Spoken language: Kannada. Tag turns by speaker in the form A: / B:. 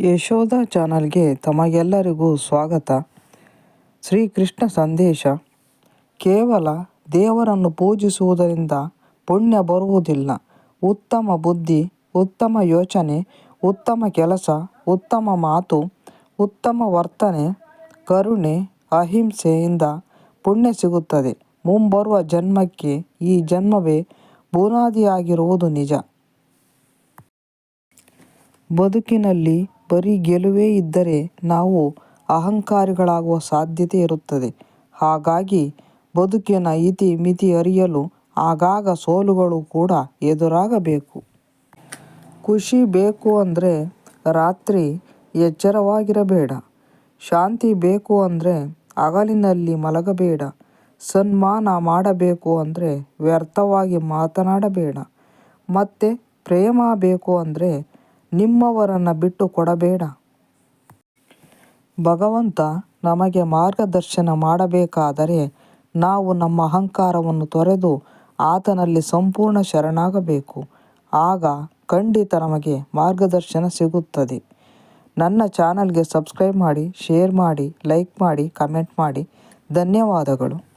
A: ಯಶೋಧ ಚಾನಲ್ಗೆ ತಮಗೆಲ್ಲರಿಗೂ ಸ್ವಾಗತ. ಶ್ರೀಕೃಷ್ಣ ಸಂದೇಶ. ಕೇವಲ ದೇವರನ್ನು ಪೂಜಿಸುವುದರಿಂದ ಪುಣ್ಯ ಬರುವುದಿಲ್ಲ. ಉತ್ತಮ ಬುದ್ಧಿ, ಉತ್ತಮ ಯೋಚನೆ, ಉತ್ತಮ ಕೆಲಸ, ಉತ್ತಮ ಮಾತು, ಉತ್ತಮ ವರ್ತನೆ, ಕರುಣೆ, ಅಹಿಂಸೆಯಿಂದ ಪುಣ್ಯ ಸಿಗುತ್ತದೆ. ಮುಂಬರುವ ಜನ್ಮಕ್ಕೆ ಈ ಜನ್ಮವೇ ಬುನಾದಿಯಾಗಿರುವುದು ನಿಜ. ಬದುಕಿನಲ್ಲಿ ಬರೀ ಗೆಲುವೇ ಇದ್ದರೆ ನಾವು ಅಹಂಕಾರಿಗಳಾಗುವ ಸಾಧ್ಯತೆ ಇರುತ್ತದೆ. ಹಾಗಾಗಿ ಬದುಕಿನ ಇತಿ ಮಿತಿ ಅರಿಯಲು ಆಗಾಗ ಸೋಲುಗಳು ಕೂಡ ಎದುರಾಗಬೇಕು. ಖುಷಿ ಬೇಕು ಅಂದರೆ ರಾತ್ರಿ ಎಚ್ಚರವಾಗಿರಬೇಡ. ಶಾಂತಿ ಬೇಕು ಅಂದರೆ ಹಗಲಿನಲ್ಲಿ ಮಲಗಬೇಡ. ಸನ್ಮಾನ ಮಾಡಬೇಕು ಅಂದರೆ ವ್ಯರ್ಥವಾಗಿ ಮಾತನಾಡಬೇಡ. ಮತ್ತೆ ಪ್ರೇಮ ಬೇಕು ಅಂದರೆ ನಿಮ್ಮವರನ್ನು ಬಿಟ್ಟು ಕೊಡಬೇಡ. ಭಗವಂತ ನಮಗೆ ಮಾರ್ಗದರ್ಶನ ಮಾಡಬೇಕಾದರೆ ನಾವು ನಮ್ಮ ಅಹಂಕಾರವನ್ನು ತೊರೆದು ಆತನಲ್ಲಿ ಸಂಪೂರ್ಣ ಶರಣಾಗಬೇಕು. ಆಗ ಖಂಡಿತ ನಮಗೆ ಮಾರ್ಗದರ್ಶನ ಸಿಗುತ್ತದೆ. ನನ್ನ ಚಾನಲ್ಗೆ ಸಬ್ಸ್ಕ್ರೈಬ್ ಮಾಡಿ, ಶೇರ್ ಮಾಡಿ, ಲೈಕ್ ಮಾಡಿ, ಕಮೆಂಟ್ ಮಾಡಿ. ಧನ್ಯವಾದಗಳು.